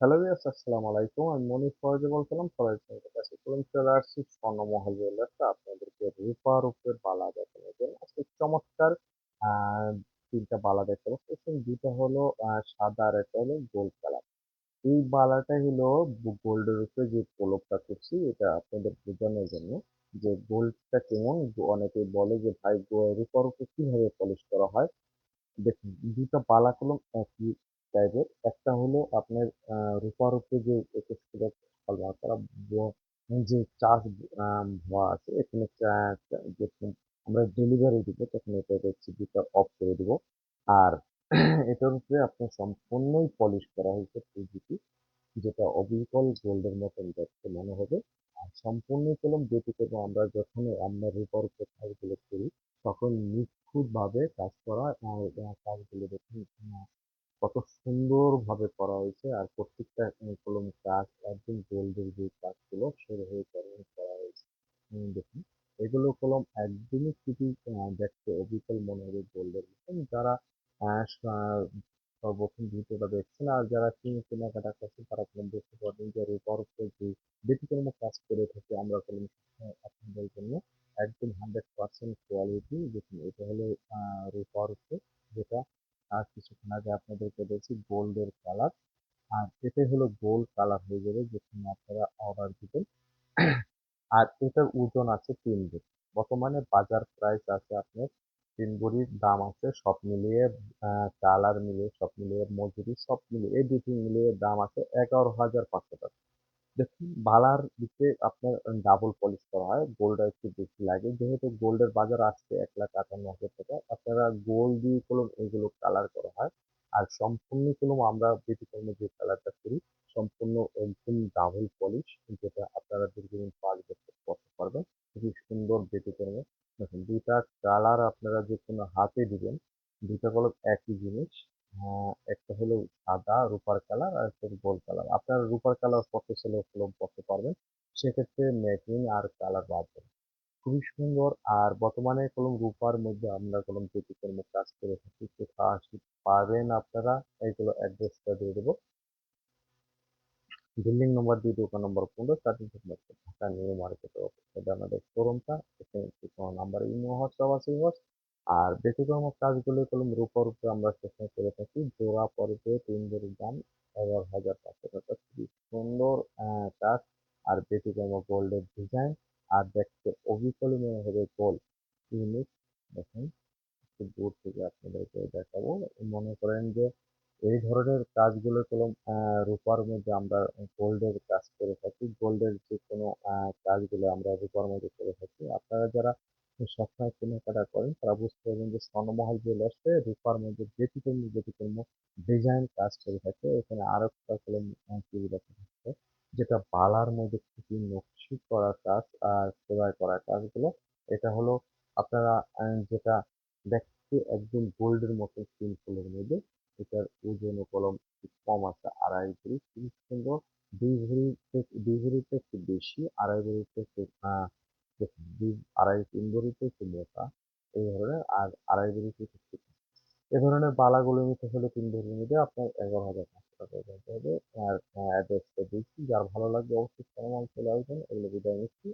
Hello viewers আসসালামু আলাইকুম। আমি মনির ফরাজি বলছিলাম ফরাজি সেন্টার কাছে চলুন চলে আসছি স্বর্ণমহল জুয়েলার্সে আপনাদেরকে রূপার উপরে বালা দেখানোর জন্য। আজকে চমৎকার তিনটা বালা দেখতে পাচ্ছেন দুইটা হলো সাদা আর একটা হলো গোল্ড কালার এই বালাটাই হলো গোল্ডের উপরে যে পলকটা করছি, এটা আপনাদের বোঝানোর জন্য যে গোল্ডটা কেমন। অনেকে বলে যে, ভাই রূপার উপরে কীভাবে পলিশ করা হয়? দেখুন দুটো বালা কলম একই টাইপের একটা হলো আপনার রূপার উপরে যে এক্সপ্রেস তারা যে চার্জ ভরা আছে, এখানে আমরা ডেলিভারি দিব, তখন এটা দুটো অফ করে দেবো। আর এটার উপরে আপনার সম্পূর্ণই পলিশ করা হয়েছে টু যেটা অবিকল গোল্ডের মতন দেখতে মনে হবে। আর সম্পূর্ণ কলম ব্যতিক্রম আমরা যখন আমরা রূপার উপরে কাজগুলো করি, তখন নিখুঁতভাবে কাজ করা কাজগুলো দেখুন সুন্দরভাবে করা হয়েছে। আর প্রত্যেকটা কলম কাজ একদম গোল্ডের যে কাজগুলো সেভাবে করা হয়েছে। দেখুন, এগুলো কলম একদমই খুবই দেখতে অবিকল মনে হবে গোল্ডের মতন। যারা সর্বপ্রথম ভিডিওটা দেখছেন, আর যারা কিনে, কেনাকাটা করছেন, তারা কলম দেখতে পারবেন যে উপরে যে ব্যতিক্রম কাজ করে থাকে আমরা কলম আপনাদের জন্য একদম হান্ড্রেড পার্সেন্ট কোয়ালিটি দেখুন, এটা হলো রূপার উপরে যেটা আর কিছুক্ষণ আগে আপনাদেরকে বলছি গোল্ডের কালার। আর এটাই হলো গোল্ড কালার হয়ে যাবে যেখানে আপনারা অর্ডার দিবেন। আর এটার ওজন আছে তিন ভরি বর্তমানে বাজার প্রাইস আছে আপনার তিন ভরির দাম আছে সব মিলিয়ে কালার মিলিয়ে, সব মিলিয়ে, মজুরি সব মিলিয়ে এডিটিং মিলিয়ে দাম আছে এগারো হাজার পাঁচশো টাকা। দেখুন, বালার দিকে আপনার ডাবল পলিশ করা হয়। গোল্ডটা একটু বেশি লাগে। যেহেতু গোল্ডের বাজার আসছে এক লাখ আটান্ন হাজার টাকা, আপনারা গোল্ড দিয়ে কলম এগুলো কালার করা হয়। আর সম্পূর্ণ কলম আমরা ব্যতিক্রমে যে কালারটা করি, সম্পূর্ণ একদম ডাবল পলিশ, যেটা আপনারা দীর্ঘদিন পাঁচ বছর করতে পারবেন। খুবই সুন্দর ব্যতিক্রমে। দেখুন, দুইটা কালার আপনারা যে কোনো হাতে দিবেন, দুইটা কলম একই জিনিস। একটা হলো সাদা রূপার কালার আর একটা গোল্ড কালার। আপনার রূপার কালার কত ছেলে কলম করতে পারবেন। সেক্ষেত্রে ম্যাচিং আর কালার বাদ খুবই সুন্দর। আর বর্তমানে কলম রূপার মধ্যে আমরা কলম ব্যতিক্রম কাজ করে থাকি কোথাও আসি পাবেন আপনারা। এইগুলো অ্যাড্রেসটা দিয়ে দেবো। বিল্ডিং নম্বর দুই দোকান নম্বর পনেরো স্টার্টিং ঢাকা নিউ মার্কেট এটা আমাদের শোরুমটা। এখানে নাম্বার ইমো হোয়াটসঅ্যাপ আছে আর ব্যতিক্রম কাজগুলো কলম রূপার উপরে আমরা চেষ্টা করে থাকি। জোড়া পর্বে তিন জোড়ির দাম এগারো হাজার পাঁচশো টাকা। খুবই সুন্দর কাজ। আর ব্যতিক্রম গোল্ডের ডিজাইন আর দেখতে অবিকল মনে হবে গোল্ড ইউনিক। দেখেন, একটু দূর থেকে আপনাদেরকে দেখাবো। মনে করেন যে এই ধরনের কাজগুলো কলম রূপার মধ্যে আমরা গোল্ডের কাজ করে থাকি। গোল্ডের যে কোনো কাজগুলো আমরা রূপার মধ্যে করে থাকি। আপনারা যারা সবসময় কেনাকাটা করেন, তারা বুঝতে পারবেন যে স্বর্ণমহল জুয়েলার্সে রূপার মধ্যে ব্যতিক্রম ব্যতিক্রম ডিজাইন কাজ করে থাকে। এখানে আরও টিভি যেটা বালার মধ্যে খুবই নকশি করা কাজ আর খোদাই করা কাজগুলো। এটা হলো আপনারা যেটা দেখতে একদম গোল্ডের মতো সিম্পলের মধ্যে, এটার ওজন কলম কম আছে, আড়াই ভরি খুবই সুন্দর দুই ভরি দুই ভরিতে একটু বেশি, আড়াই ভরিতে আড়াই তিন ভরিতে মোটা এই ধরনের, আর আড়াই ভরিতে একটু এ ধরনের বালাগুলো নিতে হলে তিন ভরির মধ্যে আপনার এগারো হাজার পাঁচশো টাকা দিতে হবে। আর অ্যাড্রেসটা দিচ্ছি যার ভালো লাগবে অবশ্যই চলে আসবেন। এগুলো বিদায় নিচ্ছি।